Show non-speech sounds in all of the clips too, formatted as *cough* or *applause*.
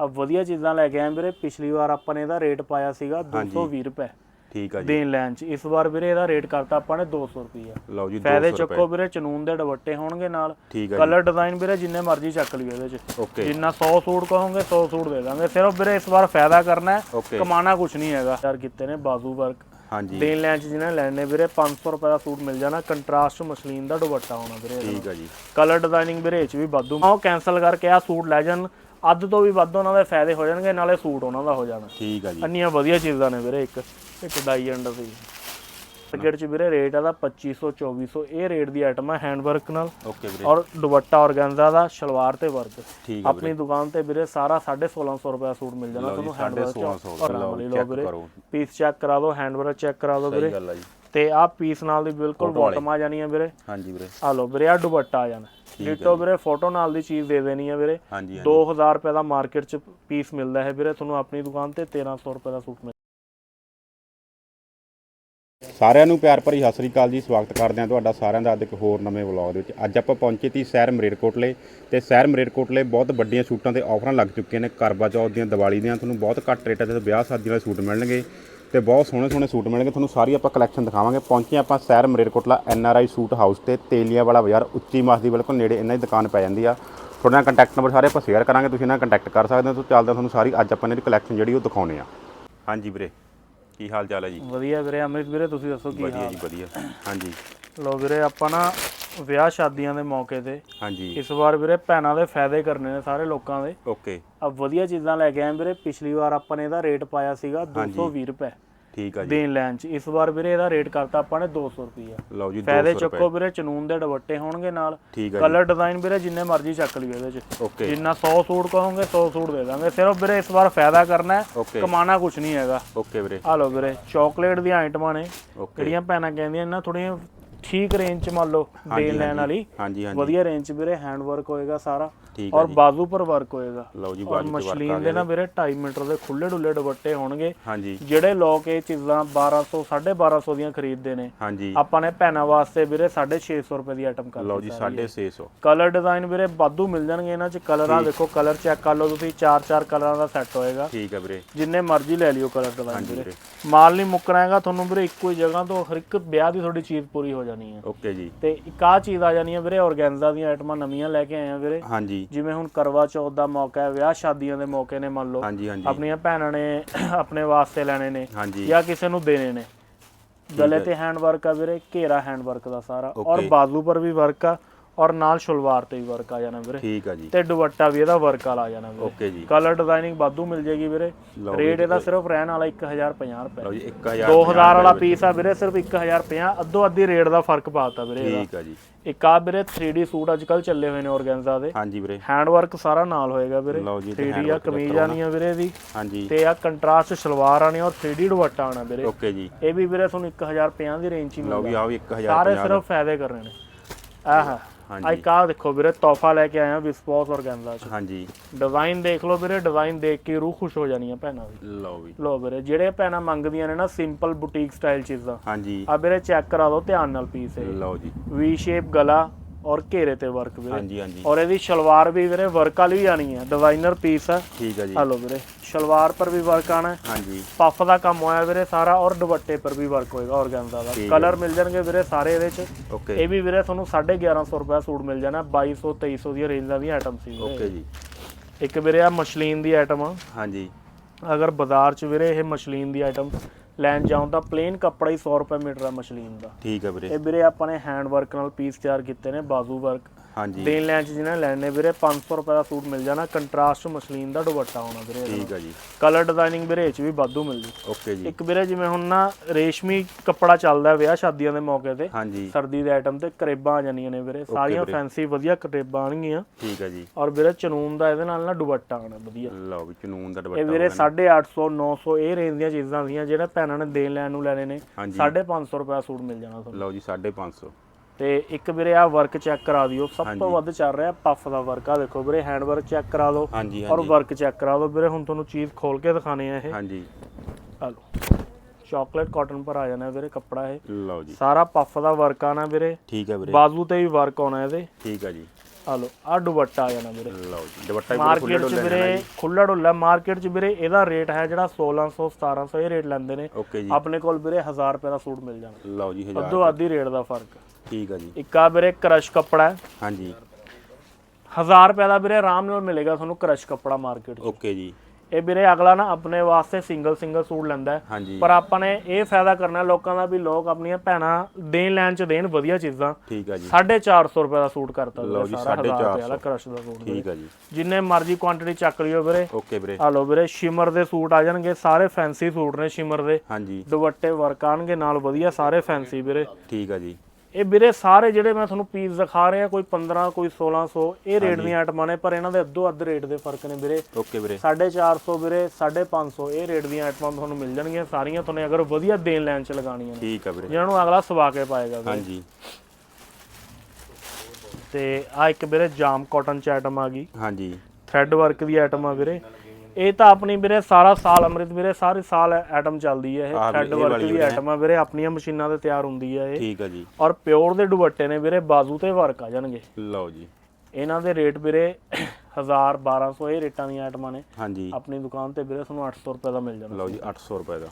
ਆ ਵਧੀਆ ਚੀਜ਼ਾਂ ਲੈ ਕੇ ਆਏ ਵੀਰੇ ਪਿਛਲੀ ਵਾਰ ਆਪਾਂ ਨੇ ਇਹਦਾ ਰੇਟ ਪਾਇਆ ਸੀਗਾ ਹਾਂਜੀ। 220 ਰੁਪਏ। ਠੀਕ ਆ ਜੀ। ਦੇਣ ਲੈਣ ਚ। ਇਸ ਵਾਰ ਵੀਰੇ ਇਹਦਾ ਰੇਟ ਕਰਤਾ ਆਪਾਂ ਨੇ 200 ਰੁਪਏ ਲਓ ਜੀ 200 ਫਾਇਦੇ ਚੱਕੋ ਵੀਰੇ ਚਨੂਨ ਦੇ ਦੁਪੱਟੇ ਹੋਣਗੇ ਨਾਲ। ਕਲਰ ਡਿਜ਼ਾਈਨ ਵੀਰੇ ਜਿੰਨੇ ਮਰਜ਼ੀ ਚੱਕ ਲਿਓ ਇਹਦੇ ਚ। ਜਿੰਨਾ 100 ਸੂਟ ਕਹੋਗੇ 100 ਸੂਟ ਦੇ ਦਾਂਗੇ। ਸਿਰਫ ਵੀਰੇ ਇਸ ਵਾਰ ਫਾਇਦਾ ਕਰਨਾ ਹੈ ਕਮਾਣਾ ਕੁਝ ਨਹੀਂ ਹੈਗਾ। ਯਾਰ ਕੀਤੇ ਨੇ ਬਾਜ਼ੂ ਵਰਕ ਹਾਂਜੀ। ਦੇਣ ਲੈਣ ਚ ਜਿਹਨੇ ਲੈਣੇ ਵੀਰੇ 500 ਰੁਪਏ ਦਾ ਸੂਟ ਮਿਲ ਜਾਣਾ। ਕੰਟਰਾਸਟ ਮਸਲੀਨ ਦਾ ਦੁਪੱਟਾ ਹੋਣਾ ਵੀਰੇ। ਠੀਕ ਆ ਜੀ। ਕਲਰ ਡਿਜ਼ਾਈਨਿੰਗ ਵੀਰੇ ਇਹ ਚ ਵੀ ਵਾਧੂ। ਉਹ ਕੈਨਸਲ ਕਰਕੇ ਆ ਸੂਟ ਲੈ ਜਾਣ। ਅੱਧ ਤੋਂ ਵੀ ਵੱਧ ਉਹਨਾਂ ਦੇ ਫਾਇਦੇ ਹੋ ਜਾਣਗੇ ਨਾਲੇ ਸੂਟ ਉਹਨਾਂ ਦਾ ਹੋ ਜਾਣਾ। ਠੀਕ ਆ ਜੀ। ਅੰਨੀਆਂ ਵਧੀਆ ਚੀਜ਼ਾਂ ਨੇ ਵੀਰੇ ਇੱਕ ਇੱਕ ਡਾਈ ਅੰਡਰ ਦੀ। ਮਾਰਕੀਟ ਚ ਵੀਰੇ ਰੇਟ ਆਦਾ 2500 2400 ਇਹ ਰੇਟ ਦੀ ਆਈਟਮ ਹੈ ਹੈਂਡ ਵਰਕ ਨਾਲ। ਓਕੇ ਵੀਰੇ। ਔਰ ਦੁਪੱਟਾ ਔਰਗੈਂਜ਼ਾ ਦਾ ਸ਼ਲਵਾਰ ਤੇ ਵਰਕ ਠੀਕ ਆ ਆਪਣੀ ਦੁਕਾਨ ਤੇ ਵੀਰੇ ਸਾਰਾ 1650 ਰੁਪਏ ਸੂਟ ਮਿਲ ਜਾਣਾ ਤੁਹਾਨੂੰ ਹੈਂਡ ਵਰਕ 1650 ਲਓ ਲਓ ਚੈੱਕ ਵੀਰੇ ਕਰੋ। ਪੀਸ ਚੈੱਕ ਕਰਾ ਦਿਓ ਹੈਂਡ ਵਰਕ ਚੈੱਕ ਕਰਾ ਦਿਓ ਵੀਰੇ। ਆ ਤੇ ਆਹ ਪੀਸ ਨਾਲ ਦੀ ਬਿਲਕੁਲ ਬਾਟਮ ਆ ਜਾਣੀ ਹੈ ਵੀਰੇ। ਹਾਂਜੀ ਵੀਰੇ। ਆ ਲਓ ਵੀਰੇ ਆ ਦੁਪੱਟਾ ਆ ਜਾਣਾ। ਡਿਟੋ ਵੀਰੇ ਫੋਟੋ ਨਾਲ ਦੀ ਚੀਜ਼ ਦੇ ਦੇਣੀ ਹੈ ਵੀਰੇ। ਹਾਂਜੀ ਹਾਂਜੀ। 2000 ਰੁਪਏ ਦਾ ਮਾਰਕੀਟ 'ਚ ਪੀਸ ਮਿਲਦਾ ਹੈ ਵੀਰੇ ਤੁਹਾਨੂੰ ਆਪਣੀ ਦੁਕਾਨ ਤੇ 1300 ਰੁਪਏ ਦਾ ਸੂਟ ਮਿਲ ਸਾਰਿਆਂ ਨੂੰ ਪਿਆਰ ਭਰੀ ਸਤਿ ਸ੍ਰੀ ਅਕਾਲ ਜੀ ਸਵਾਗਤ ਕਰਦੇ ਹਾਂ ਤੁਹਾਡਾ ਸਾਰਿਆਂ ਦਾ ਅੱਜ ਇੱਕ ਹੋਰ ਨਵੇਂ ਵਲੌਗ ਦੇ ਵਿੱਚ। ਅੱਜ ਆਪਾਂ ਪਹੁੰਚੇ ਤੀ ਸ਼ਹਿਰ ਮਰੇਰਕੋਟਲੇ ਤੇ ਸ਼ਹਿਰ ਮਰੇਰਕੋਟਲੇ ਬਹੁਤ ਵੱਡੀਆਂ ਸ਼ੂਟਾਂ ਤੇ ਆਫਰਾਂ ਲੱਗ ਚੁੱਕੀਆਂ ਨੇ ਕਰਵਾ ਚੌਥ ਦੀਆਂ ਦੀਵਾਲੀ ਦੀਆਂ ਤੁਹਾਨੂੰ ਬਹੁਤ ਘੱਟ ਰੇਟਾਂ ਤੇ ਵਿਆਹ ਸ਼ਾਦੀ ਵਾਲੇ ਸੂਟ ਮਿਲਣਗੇ। ਤੇ ਬਹੁਤ ਸੋਹਣੇ ਸੋਹਣੇ ਸੂਟ ਮਿਲਣਗੇ। ਤੁਹਾਨੂੰ ਸਾਰੀ ਆਪਾਂ ਕਲੈਕਸ਼ਨ ਦਿਖਾਵਾਂਗੇ। ਪਹੁੰਚੇ ਆਪਾਂ ਸ਼ਹਿਰ Malerkotla N R I suit house ਤੇ। ਤੇਲੀਆਂ ਵਾਲਾ ਬਾਜ਼ਾਰ, ਉੱਚੀ ਮਾਸ ਦੀ ਬਿਲਕੁਲ ਨੇੜੇ ਇਹਨਾਂ ਦੀ ਦੁਕਾਨ ਪੈ ਜਾਂਦੀ ਆ। ਤੁਹਾਡੇ ਨਾਲ ਕੰਟੈਕਟ ਨੰਬਰ ਸਾਰੇ ਆਪਾਂ ਸ਼ੇਅਰ ਕਰਾਂਗੇ। ਤੁਸੀਂ ਇਹਨਾਂ ਨਾਲ ਕੰਟੈਕਟ ਕਰ ਸਕਦੇ ਹੋ। ਤੋਂ ਚੱਲਦੇ ਤੁਹਾਨੂੰ ਸਾਰੀ ਅੱਜ ਆਪਾਂ ਇਹਨਾਂ ਦੀ ਕਲੈਕਸ਼ਨ ਜਿਹੜੀ ਉਹ ਦਿਖਾਉਣੇ ਆ ਹਾਂਜੀ ਵੀਰੇ। ਕੀ ਹਾਲ ਚਾਲ ਹੈ ਜੀ? ਵਧੀਆ ਵੀਰੇ ਅਮਰਿਤ ਵੀਰੇ ਤੁਸੀਂ ਦੱਸੋ ਕੀ ਵਧੀਆ ਹਾਲ? ਜੀ ਵਧੀਆ। ਹਾਂਜੀ। ਲਓ ਵੀਰੇ ਆਪਾਂ ਨਾ ਵਿਆਹ ਸ਼ਾਦੀਆਂ ਦੇ ਮੌਕੇ ਤੇ ਹਾਂਜੀ। ਇਸ ਵਾਰ ਵੀਰੇ ਭੈਣਾਂ ਦੇ ਫਾਇਦੇ ਕਰਨੇ ਨੇ ਸਾਰੇ ਲੋਕਾਂ ਦੇ। ਓਕੇ। ਆ ਵਧੀਆ ਚੀਜ਼ਾਂ ਲੈ ਕੇ ਆਏ ਵੀਰੇ ਪਿਛਲੀ ਵਾਰ ਆਪਾਂ ਨੇ ਇਹਦਾ ਰੇਟ ਪਾਇਆ ਸੀਗਾ 220 ਰੁਪਏ। ਠੀਕ ਆ ਜੀ। ਦੇਣ ਲੈਣ ਚ। ਇਸ ਵਾਰ ਵੀਰੇ ਇਹਦਾ ਰੇਟ ਕਰਤਾ ਆਪਾਂ ਨੇ 200 ਰੁਪਏ ਲਓ ਜੀ 200 ਫਾਇਦੇ ਚੱਕੋ ਵੀਰੇ ਚਨੂਨ ਦੇ ਦੁਪੱਟੇ ਹੋਣਗੇ ਨਾਲ। ਕਲਰ ਡਿਜ਼ਾਈਨ ਵੀਰੇ ਜਿੰਨੇ ਮਰਜ਼ੀ ਚੱਕ ਲਿਓ ਇਹਦੇ ਚ। ਜਿੰਨਾ 100 ਸੂਟ ਕਹੋਗੇ 100 ਸੂਟ ਦੇ ਦਾਂਗੇ। ਸਿਰਫ ਵੀਰੇ ਇਸ ਵਾਰ ਫਾਇਦਾ ਕਰਨਾ ਹੈ ਕਮਾਣਾ ਕੁਝ ਨਹੀਂ ਹੈਗਾ। ਓਕੇ ਵੀਰੇ। ਆ ਲਓ ਵੀਰੇ ਚਾਕਲੇਟ ਦੀਆਂ ਆਈਟਮਾਂ ਨੇ। ਓਕੇ। ਜਿਹੜੀਆਂ ਭੈਣਾਂ ਕਹਿੰਦੀਆਂ ਇਹਨਾਂ ਥੋੜੀਆਂ ਠੀਕ ਰੇਂਜ ਚ ਮੰਨ ਲਓ ਦੇਣ ਲੈਣ ਵਾਲੀ। ਵਧੀਆ ਰੇਂਜ ਚ ਵੀਰੇ ਹੈਂਡ ਵਰਕ ਹੋਏਗਾ ਸਾਰਾ। ਠੀਕ ਆ ਔਰ ਬਾਜ਼ੂ ਪਰ ਵਰਕ ਹੋਏਗਾ। ਲਓ ਜੀ ਬਾਜੀ ਤੇ ਵਰਕ ਆ ਮਸ਼ਲੀਨ ਦੇ ਨਾ ਵੀਰੇ 2.5 ਮੀਟਰ ਦੇ ਖੁੱਲੇ ਡੁੱਲੇ ਦੁਪੱਟੇ ਹੋਣਗੇ। ਹਾਂਜੀ। ਜਿਹੜੇ ਲੋਕ ਇਹ ਚੀਜ਼ਾਂ 1200 1250 ਦੀਆਂ ਖਰੀਦਦੇ ਨੇ ਹਾਂਜੀ। ਆਪਾਂ ਨੇ ਭੈਣਾਂ ਵਾਸਤੇ ਵੀਰੇ 650 ਰੁਪਏ ਦੀ ਆਈਟਮ ਕਰ ਲਓ ਜੀ 650 ਕਲਰ ਡਿਜ਼ਾਈਨ ਵੀਰੇ ਵਾਧੂ ਮਿਲ ਜਾਣਗੇ ਇਹਨਾਂ ਚ। ਕਲਰ ਆ ਦੇਖੋ ਕਲਰ ਚੈੱਕ ਕਰ ਲਓ ਤੁਸੀਂ ਚਾਰ ਚਾਰ ਕਲਰਾਂ ਦਾ ਸੈੱਟ ਹੋਏਗਾ। ਠੀਕ ਹੈ ਵੀਰੇ। ਜਿੰਨੇ ਮਰਜ਼ੀ ਲੈ ਲਿਓ ਕਲਰ ਡਿਜ਼ਾਈਨ ਵੀਰੇ। ਮਾਲ ਨਹੀਂ ਮੁੱਕਣਾ ਹੈਗਾ ਤੁਹਾਨੂੰ ਵੀਰੇ ਇੱਕੋ ਹੀ ਜਗ੍ਹਾ ਤੋਂ ਹਰ ਇੱਕ ਵਿਆਹ ਦੀ ਤੁਹਾਡੀ ਚੀਜ਼ ਪੂਰੀ ਹੋ ਜਾਣੀ ਹੈ। ਓਕੇ ਜੀ। ਤੇ ਇੱਕ ਆਹ ਚੀਜ਼ ਆ ਜਾਣੀ ਹੈ ਵੀਰੇ ਆਰਗੈਂਜ਼ਾ ਦੀਆਂ ਆਈਟਮਾਂ ਨਵੀਆਂ ਲੈ ਕੇ ਆਏ ਆ ਵੀਰੇ। ਹਾਂਜੀ। ਜਿਵੇਂ ਹੁਣ ਕਰਵਾ ਚੌਥ ਦਾ ਮੌਕਾ ਹੈ ਵਿਆਹ ਸ਼ਾਦੀਆਂ ਦੇ ਮੌਕੇ ਨੇ ਮੰਨ ਲਓ। ਹਾਂਜੀ ਹਾਂਜੀ। ਆਪਣੀਆਂ ਭੈਣਾਂ ਨੇ *coughs* ਆਪਣੇ ਵਾਸਤੇ ਲੈਣੇ ਨੇ ਹਾਂਜੀ। ਜਾਂ ਕਿਸੇ ਨੂੰ ਦੇਣੇ ਨੇ। ਗਲੇ ਤੇ ਹੈਂਡ ਵਰਕ ਆ ਵੀਰੇ ਘੇਰਾ ਹੈਂਡ ਵਰਕ ਦਾ ਸਾਰਾ। ਔਰ. ਬਾਜ਼ੂ ਪਰ ਵੀ ਵਰਕ ਆ। ਔਰ ਨਾਲ ਸ਼ਲਵਾਰ ਤੇ ਵੀ ਵਰਕ ਆ ਜਾਣਾ ਵੀਰੇ। ਠੀਕ ਆ ਜੀ। ਤੇ ਦੁਪੱਟਾ ਵੀ ਇਹਦਾ ਵਰਕ ਵਾਲਾ ਆ ਜਾਣਾ ਵੀਰੇ। ਓਕੇ ਜੀ। ਕਲਰ ਡਿਜ਼ਾਈਨਿੰਗ ਵਾਧੂ ਮਿਲ ਜੇਗੀ ਵੀਰੇ। ਰੇਟ ਇਹਦਾ ਸਿਰਫ ਰਹਿਣ ਵਾਲਾ 1050 ਰੁਪਏ। ਲਓ ਜੀ 1000 2000 ਵਾਲਾ ਪੀਸ ਆ ਵੀਰੇ ਸਿਰਫ 1050 ਅੱਧੋ ਅੱਧੀ ਰੇਟ ਦਾ ਫ਼ਰਕ ਪਾਤਾ ਵੀਰੇ ਠੀਕ ਆ ਜੀ। ਇੱਕ ਆ ਵੀਰੇ 3D ਸੂਟ ਅੱਜ ਕੱਲ ਚੱਲੇ ਹੋਏ ਨੇ ਆਰਗੈਂਜ਼ਾ ਦੇ। ਹਾਂਜੀ ਵੀਰੇ। ਹੈਂਡ ਵਰਕ ਸਾਰਾ ਨਾਲ ਹੋਏਗਾ ਵੀਰੇ। ਲਓ ਜੀ ਤੇ 3D ਆ ਕਮੀਜ਼ ਆਣੀ ਆ ਵੀਰੇ ਦੀ ਹਾਂਜੀ। ਤੇ ਆ ਕੰਟਰਾਸਟ ਸ਼ਲਵਾਰ ਆਣੀ ਔਰ 3D ਦੁਪੱਟਾ ਆਣਾ ਵੀਰੇ। ਓਕੇ ਜੀ। ਇਹ ਵੀ ਵੀਰੇ ਤੁਹਾਨੂੰ 1050 ਦੀ ਰੇਂਜ 'ਚ ਹੀ ਲਓ ਵੀ ਆਓ 1000 ਸਾਰੇ ਸਿਰਫ ਫਾਇਦੇ ਕਰ ਰਹੇ ਨੇ। ਆਹ। ਹਾਂਜੀ। ਆਈ ਕਾ ਦੇਖੋ ਵੀਰੇ ਤੋਹਫਾ ਲੈ ਕੇ ਆਇਆ ਵਿਸਪੋਸ ਆਰਗੈਂਜ਼ਾ 'ਚ। ਹਾਂਜੀ। ਡਿਜ਼ਾਈਨ ਦੇਖ ਲਓ ਵੀਰੇ ਡਿਜ਼ਾਈਨ ਦੇਖ ਕੇ ਰੂਹ ਖੁਸ਼ ਹੋ ਜਾਣੀ ਆ ਭੈਣਾਂ ਦੀ। ਲਓ ਵੀ। ਲੋ ਵੀਰੇ ਜਿਹੜੇ ਭੈਣਾਂ ਮੰਗਦੀਆਂ ਨੇ ਨਾ ਸਿੰਪਲ ਬੁਟੀਕ ਸਟਾਈਲ ਚੀਜ਼ਾਂ ਹਾਂਜੀ। ਆ ਵੀਰੇ ਚੈੱਕ ਕਰਾ ਦਿਓ ਧਿਆਨ ਨਾਲ ਪੀਸ ਇਹ। ਲਓ ਜੀ। ਵੀ ਸ਼ੇਪ ਗਲਾ ਔਰ ਘੇਰੇ ਤੇ ਵਰਕ ਵੀਰੇ। ਹਾਂਜੀ ਹਾਂਜੀ। ਔਰ ਇਹਦੀ ਸ਼ਲਵਾਰ ਵੀ ਵੀਰੇ ਵਰਕ ਵਾਲੀ ਵੀ ਆਣੀ ਹੈ ਡਿਜ਼ਾਈਨਰ ਪੀਸ ਆ। ਠੀਕ ਆ ਜੀ। ਆ ਲੋ ਵੀਰੇ ਸ਼ਲਵਾਰ ਪਰ ਵੀ ਵਰਕ ਆਣਾ ਹੈ। ਹਾਂਜੀ। ਪਫ ਦਾ ਕੰਮ ਹੋਇਆ ਵੀਰੇ ਸਾਰਾ ਔਰ ਦੁਪੱਟੇ ਪਰ ਵੀ ਵਰਕ ਹੋਏਗਾ ਔਰਗੈਂਜ਼ਾ ਦਾ। ਹੈ। ਕਲਰ ਮਿਲ ਜਾਣਗੇ ਵੀਰੇ ਸਾਰੇ ਇਹਦੇ ਚ। ਇਹ ਵੀ ਵੀਰੇ ਤੁਹਾਨੂੰ 1150 ਰੁਪਏ ਸੂਟ ਮਿਲ ਜਾਣਾ 2200 2300 ਦੀਆਂ ਰੇਂਜਾਂ ਦੀ ਆਈਟਮ ਸੀ। ਓਕੇ ਜੀ। ਇੱਕ ਵੀਰੇ ਆ ਮਸ਼ਲੀਨ ਦੀ ਆਈਟਮ ਆ। ਹਾਂਜੀ। ਅਗਰ ਬਾਜ਼ਾਰ ਚ ਵੀਰੇ ਇਹ ਮਸ਼ਲੀਨ ਦੀ ਆਈਟਮ ਲੈਣ ਜਾਉਂ ਤਾਂ ਪਲੇਨ ਕੱਪੜਾ ਹੀ 100 ਰੁਪਏ ਮੀਟਰ ਆ ਮਸ਼ਲੀਨ ਦਾ। ਠੀਕ ਆ ਵੀਰੇ। ਇਹ ਵੀਰੇ ਆਪਾਂ ਨੇ ਹੈਂਡ ਵਰਕ ਨਾਲ ਪੀਸ ਤਿਆਰ ਕੀਤੇ ਨੇ ਬਾਜ਼ੂ ਵਰਕ ਹਾਂਜੀ। ਦੇਣ ਲੈਣ ਚ ਜਿਹਨਾਂ ਲੈਣੇ ਵੀਰੇ 500 ਰੁਪਏ ਦਾ ਸੂਟ ਮਿਲ ਜਾਣਾ ਕੰਟਰਾਸਟ ਮਸ਼ਲੀਨ ਦਾ ਦੁਪੱਟਾ ਹੋਣਾ ਵੀਰੇ। ਠੀਕ ਆ ਜੀ। ਕਲਰ ਡਿਜ਼ਾਈਨਿੰਗ ਵੀਰੇ ਇਹ ਚ ਵੀ ਵਾਧੂ ਮਿਲ ਜੂ। ਓਕੇ ਜੀ। ਇੱਕ ਵੀਰੇ ਜਿਵੇਂ ਹੁਣ ਨਾ ਰੇਸ਼ਮੀ ਕੱਪੜਾ ਚੱਲਦਾ ਵਿਆਹ ਸ਼ਾਦੀਆਂ ਦੇ ਮੌਕੇ ਤੇ ਹਾਂਜੀ। ਸਰਦੀ ਦੇ ਆਈਟਮ ਤੇ ਕਰੇਬਾਂ ਆ ਜਾਂਦੀਆਂ ਨੇ ਵੀਰੇ ਸਾਰੀਆਂ ਫੈਂਸੀ ਵਧੀਆ ਕਰੇਬਾਂ ਆਣਗੀਆਂ ਠੀਕ ਆ ਜੀ। ਔਰ ਵੀਰੇ ਚਨੂਨ ਦਾ ਇਹਦੇ ਨਾਲ ਨਾ ਦੁਪੱਟਾ ਆਣਾ ਵਧੀਆ। ਲਓ ਵੀ ਚਨੂਨ ਦਾ ਇਹ ਦੁਪੱਟਾ ਵੀਰੇ 850 900 ਇਹ ਰੇਂਜ ਦੀਆਂ ਚੀਜ਼ਾਂ ਸੀਗੀਆਂ ਜਿਹੜਾ ਭੈਣਾਂ ਨੇ ਦੇਣ ਲੈਣ ਨੂੰ ਲੈਣੇ ਨੇ ਹਾਂਜੀ। 550 ਰੁਪਏ ਦਾ ਸੂਟ ਮਿਲ ਜਾਣਾ ਤੁਹਾਨੂੰ। ਲਓ ਜੀ 550 ਤੇ ਇੱਕ ਵੀਰੇ ਆ ਵਰਕ ਚੈੱਕ ਕਰਾ ਦਿਓ। ਸਭ ਤੋਂ ਵੱਧ ਚੱਲ ਰਿਹਾ ਪਫ ਦਾ ਵਰਕ ਆ ਦੇਖੋ ਵੀਰੇ ਹੈਂਡ ਵਰਕ ਚੈੱਕ ਕਰਾ ਹਾਂਜੀ ਔਰ ਵਰਕ ਚੈੱਕ ਕਰਾ ਦਿਓ। ਵੀਰੇ ਹੁਣ ਤੁਹਾਨੂੰ ਚੀਜ਼ ਖੋਲ ਕੇ ਦਿਖਾਣੇ ਆ ਇਹ। ਹਾਂਜੀ। ਆ ਲਓ। ਚਾਕਲੇਟ ਕਾਟਨ ਪਰ ਆ ਜਾਣਾ ਵੀਰੇ ਕੱਪੜਾ ਇਹ। ਲਓ ਜੀ। ਸਾਰਾ ਪਫ ਦਾ ਵਰਕ ਆਣਾ ਵੀਰੇ। ਠੀਕ ਆ ਵੀਰੇ। ਬਾਜ਼ੂ ਤੇ ਵੀ ਵਰਕ ਆਉਣਾ ਇਹਦੇ। ਠੀਕ ਆ ਜੀ। ਆ ਲੋ ਆ ਦੁਪੱਟਾ ਆ ਜਾਣਾ ਵੀਰੇ। ਲਓ ਜੀ ਦੁਪੱਟਾ ਵੀ ਪੂਰਾ ਮਾਰਕੀਟ 'ਚ ਵੀਰੇ ਖੁੱਲਾ ਡੁੱਲਾ ਮਾਰਕੀਟ 'ਚ ਵੀਰੇ ਇਹਦਾ ਰੇਟ ਹੈ ਜਿਹੜਾ 1600 1700 ਇਹ ਰੇਟ ਲੈਂਦੇ ਨੇ। ਓਕੇ ਜੀ। ਆਪਣੇ ਕੋਲ ਵੀਰੇ 1000 ਰੁਪਏ ਦਾ ਸੂਟ ਮਿਲ ਜਾਣਾ। ਲਓ ਜੀ ਹਜ਼ਾਰ ਅੱਧੋ ਅੱਧੀ ਰੇਟ ਦਾ ਫ਼ਰਕ। ਠੀਕ ਆ ਜੀ। ਇੱਕ ਆ ਵੀਰੇ ਕ੍ਰਸ਼ ਕੱਪੜਾ ਹੈ। ਹਾਂਜੀ। 1000 ਰੁਪਏ ਦਾ ਵੀਰੇ ਆਰਾਮ ਨਾਲ ਮਿਲੇਗਾ ਤੁਹਾਨੂੰ ਕ੍ਰਸ਼ ਕੱਪੜਾ ਮਾਰਕੀਟ 'ਚ। ਓਕੇ ਜੀ। ਇਹ ਵੀਰੇ ਅਗਲਾ ਨਾ ਆਪਣੇ ਵਾਸਤੇ ਸਿੰਗਲ ਸਿੰਗਲ ਸੂਟ ਲੈਂਦਾ ਹੈ। ਹਾਂਜੀ। ਪਰ ਆਪਾਂ ਨੇ ਇਹ ਫਾਇਦਾ ਕਰਨਾ ਲੋਕਾਂ ਦਾ ਵੀ ਲੋਕ ਆਪਣੀਆਂ ਭੈਣਾਂ ਦੇਣ ਲੈਣ ਚ ਦੇਣ ਵਧੀਆ ਚੀਜ਼ਾਂ। ਠੀਕ ਆ ਜੀ। 450 ਰੁਪਏ ਦਾ ਸੂਟ ਕਰਤਾ ਲਓ ਜੀ, ਸਾਰਾ 1000 ਰੁਪਏ 450 ਵਾਲਾ ਕ੍ਰਸ਼ ਦਾ ਸੂਟ ਵੀਰੇ। ਠੀਕ ਆ ਜੀ। ਜਿੰਨੇ ਮਰਜ਼ੀ ਕੁਆਂਟੀਟੀ ਚੱਕ ਲਿਓ ਵੀਰੇ। ਓਕੇ ਵੀਰੇ। ਆ ਲਓ ਵੀਰੇ ਸ਼ਿਮਰ ਦੇ ਸੂਟ ਆ ਜਾਣਗੇ ਸਾਰੇ ਫੈਂਸੀ ਸੂਟ ਨੇ ਸ਼ਿਮਰ ਦੇ। ਹਾਂਜੀ। ਦੁਪੱਟੇ ਵਰਕ ਆਣਗੇ ਨਾਲ ਵਧੀਆ ਸਾਰੇ ਫੈਂਸੀ ਵੀਰੇ। ਠੀਕ ਆ ਜੀ। ਇਹ ਵੀਰੇ ਸਾਰੇ ਜਿਹੜੇ ਮੈਂ ਤੁਹਾਨੂੰ ਪੀਸ ਦਿਖਾ ਰਿਹਾ ਕੋਈ 15 ਕੋਈ 1600 ਇਹ ਰੇਟ ਦੀਆਂ ਆਈਟਮਾਂ ਨੇ ਪਰ ਇਹਨਾਂ ਦੇ ਅੱਧੋ ਅੱਧ ਰੇਟ ਦੇ ਫ਼ਰਕ ਨੇ ਵੀਰੇ। ਓਕੇ ਵੀਰੇ। 450 ਵੀਰੇ 550 ਇਹ ਰੇਟ ਦੀਆਂ ਆਈਟਮਾਂ ਤੁਹਾਨੂੰ ਮਿਲ ਜਾਣਗੀਆਂ ਸਾਰੀਆਂ ਤੁਹਾਨੂੰ ਅਗਰ ਵਧੀਆ ਦੇਣ ਲੈਣ ਚ ਲਗਾਉਣੀਆਂ ਨੇ। ਠੀਕ ਆ ਵੀਰੇ। ਜਿਹਨਾਂ ਨੂੰ ਅਗਲਾ ਸਵਾ ਕੇ ਪਾਏਗਾ ਵੀਰੇ। ਹਾਂਜੀ। ਤੇ ਆ ਇੱਕ ਵੀਰੇ ਜਾਮ ਕਾਟਨ ਚ ਆਈਟਮ ਆ ਗਈ। ਹਾਂਜੀ। ਥ੍ਰੈਡ ਵਰਕ ਦੀ ਆਈਟਮ ਆ ਵੀਰੇ। ਇਹ ਤਾਂ ਆਪਣੀ ਵੀਰੇ ਸਾਰਾ ਸਾਲ ਅੰਮ੍ਰਿਤ ਵੀਰੇ ਸਾਰੇ ਸਾਲ ਆਈਟਮ ਚੱਲਦੀ ਹੈ ਇਹ ਥ੍ਰੈਡ ਵਰਕ ਦੀ। ਆਈਟਮ ਆ ਵੀਰੇ ਆਪਣੀਆਂ ਮਸ਼ੀਨਾਂ ਤੇ ਤਿਆਰ ਹੁੰਦੀ ਹੈ ਇਹ। ਠੀਕ ਆ ਜੀ। ਔਰ ਪਿਓਰ ਦੇ ਦੁਪੱਟੇ ਨੇ ਵੀਰੇ ਬਾਜ਼ੂ ਤੇ ਵਰਕ ਆ ਜਾਣਗੇ। ਲਓ ਜੀ। ਇਹਨਾਂ ਦੇ ਰੇਟ ਵੀਰੇ 1000 1200 ਇਹ ਰੇਟਾਂ ਦੀਆਂ ਆਈਟਮਾਂ ਨੇ। ਹਾਂਜੀ। ਆਪਣੀ ਦੁਕਾਨ ਤੇ ਵੀਰੇ ਤੁਹਾਨੂੰ 800 ਰੁਪਏ ਦਾ ਮਿਲ ਜਾਣਾ। ਲਓ ਜੀ 800 ਰੁਪਏ ਦਾ।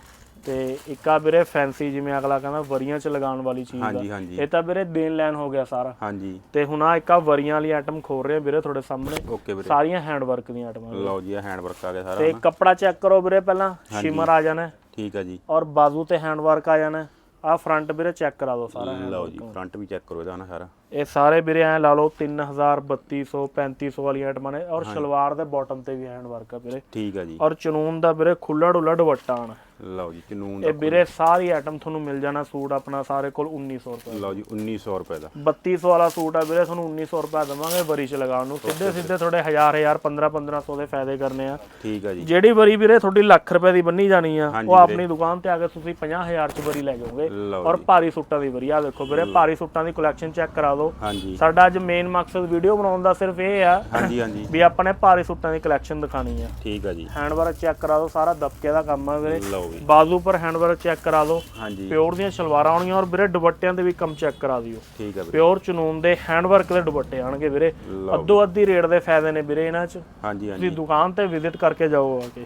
ਤੇ ਇੱਕ ਆ ਵੀਰੇ ਫੈਂਸੀ ਜਿਵੇਂ ਅਗਲਾ ਕਹਿੰਦਾ ਵਰੀਆਂ ਚ ਲਗਾਉਣ ਵਾਲੀ ਚੀਜ਼ ਹਾਂਜੀ ਆ। ਹਾਂਜੀ ਇਹ ਤਾਂ ਵੀਰੇ ਦੇਣ ਲੈਣ ਹੋ ਗਿਆ ਸਾਰਾ। ਹਾਂਜੀ। ਤੇ ਹੁਣ ਆ ਇੱਕ ਆ ਵਰੀਆਂ ਵਾਲੀ ਆਈਟਮ ਖੋਲ ਰਹੇ ਆ ਵੀਰੇ ਤੁਹਾਡੇ ਸਾਹਮਣੇ। ਓਕੇ ਵੀਰੇ। ਸਾਰੀਆਂ ਹੈਂਡ ਵਰਕ ਦੀਆਂ ਆਈਟਮਾਂ ਲਓ ਜੀ ਇਹ ਹੈਂਡ ਵਰਕ ਆ ਗਿਆ ਸਾਰਾ ਤੇ ਕੱਪੜਾ ਚੈੱਕ ਕਰੋ ਵੀਰੇ ਪਹਿਲਾਂ ਸ਼ਿਮਰ ਆ ਜਾਣਾ। ਹੈ ਠੀਕ ਆ ਜੀ। ਔਰ ਬਾਜ਼ੂ ਤੇ ਹੈਂਡ ਵਰਕ ਆ ਜਾਣਾ। ਆ ਫਰੰਟ ਵੀਰੇ ਚੈੱਕ ਕਰਾ ਦਿਓ ਸਾਰਾ ਲਓ ਜੀ ਫਰੰਟ ਵੀ ਚੈੱਕ ਕਰੋ ਇਹਦਾ ਨਾ ਸਾਰਾ। ਇਹ ਸਾਰੇ ਵੀਰੇ ਐ ਲਾ ਲਓ 3000 3200 3500 ਵਾਲੀਆਂ ਆਈਟਮਾਂ ਨੇ। ਔਰ ਸਲਵਾਰ ਦੇ ਬਾਟਮ ਤੇ ਵੀ ਹੈਂਡ ਵਰਕ ਆ ਵੀਰੇ। ਠੀਕ ਆ ਜੀ। ਔਰ ਚਨੂਨ ਦਾ ਵੀਰੇ ਖੁੱਲਾ ਡੁੱਲਾ ਦੁਪੱਟਾ ਆਣਾ। ਲਓ ਜੀ ਕਾਨੂੰਨ ਇਹ ਵੀਰੇ ਸਾਰੀ ਆਈਟਮ ਤੁਹਾਨੂੰ ਮਿਲ ਜਾਣਾ ਸੂਟ ਆਪਣਾ ਸਾਰੇ ਕੋਲ 1900 ਰੁਪਏ ਲਓ ਜੀ 1900 ਰੁਪਏ ਦਾ। 3200 ਵਾਲਾ ਸੂਟ ਆ ਵੀਰੇ ਤੁਹਾਨੂੰ 1900 ਰੁਪਏ ਦੇਵਾਂਗੇ ਵਰੀ ਚ ਲਗਾਉਣ ਨੂੰ। ਸਿੱਧੇ ਸਿੱਧੇ ਤੁਹਾਡੇ 1000 1000 15 1500 ਦੇ ਫਾਇਦੇ ਕਰਨੇ ਆ। ਠੀਕ ਆ ਜੀ। ਜਿਹੜੀ ਵਰੀ ਵੀਰੇ ਤੁਹਾਡੀ ਲੱਖ ਰੁਪਏ ਦੀ ਬੰਨੀ ਜਾਣੀ ਆ ਉਹ। ਆਪਣੀ ਦੁਕਾਨ ਤੇ ਆ ਕੇ ਤੁਸੀਂ 50000 ਚ ਵਰੀ ਲੈ ਜਾਓਗੇ। ਲਓ ਔਰ ਭਾਰੀ ਸੂਟਾਂ ਦੀ ਵਰੀ ਆ ਦੇਖੋ ਵੀਰੇ ਭਾਰੀ ਸੂਟਾਂ ਦੀ ਕਲੈਕਸ਼ਨ ਚੈੱਕ ਕਰਾ ਹਾਂਜੀ। ਸਾਡਾ ਅੱਜ ਮੇਨ ਮਕਸਦ ਵੀਡੀਓ ਬਣਾਉਣ ਦਾ ਸਿਰਫ ਇਹ ਆ ਹਾਂਜੀ ਹਾਂਜੀ। ਵੀ ਆਪਾਂ ਨੇ ਭਾਰੀ ਸੂਟਾਂ ਦੀ ਕਲੈਕਸ਼ਨ ਦਿਖਾਣੀ ਆ। ਠੀਕ ਆ ਜੀ। ਹੈਂਡ ਵਰਕ ਚੈੱਕ ਕਰਾ ਦਿਓ ਸਾਰਾ ਦਬਕੇ ਦਾ ਕੰਮ ਆ ਵੀਰੇ। ਲਓ ਜੀ ਬਾਜ਼ੂ ਪਰ ਹੈਂਡ ਵਰਕ ਚੈੱਕ ਕਰਾ ਹਾਂਜੀ। ਪਿਓਰ ਦੀਆਂ ਸ਼ਲਵਾਰਾਂ ਆਉਣਗੀਆਂ ਔਰ ਵੀਰੇ ਦੁਪੱਟਿਆਂ ਦੇ ਵੀ ਕੰਮ ਚੈੱਕ ਕਰਾ ਦਿਓ। ਠੀਕ ਵੀਰੇ। ਪਿਓਰ ਚਨੂਨ ਦੇ ਹੈਂਡ ਵਰਕ ਦੇ ਦੁਪੱਟੇ ਆਣਗੇ ਵੀਰੇ। ਲਓ ਅੱਧੋ ਅੱਧੀ ਰੇਟ ਦੇ ਫਾਇਦੇ ਨੇ ਵੀਰੇ ਇਹਨਾਂ 'ਚ। ਹਾਂਜੀ ਤੁਸੀਂ ਹਾਂਜੀ ਦੁਕਾਨ ਤੇ ਵਿਜ਼ਿਟ ਕਰਕੇ ਜਾਓ ਆ ਕੇ।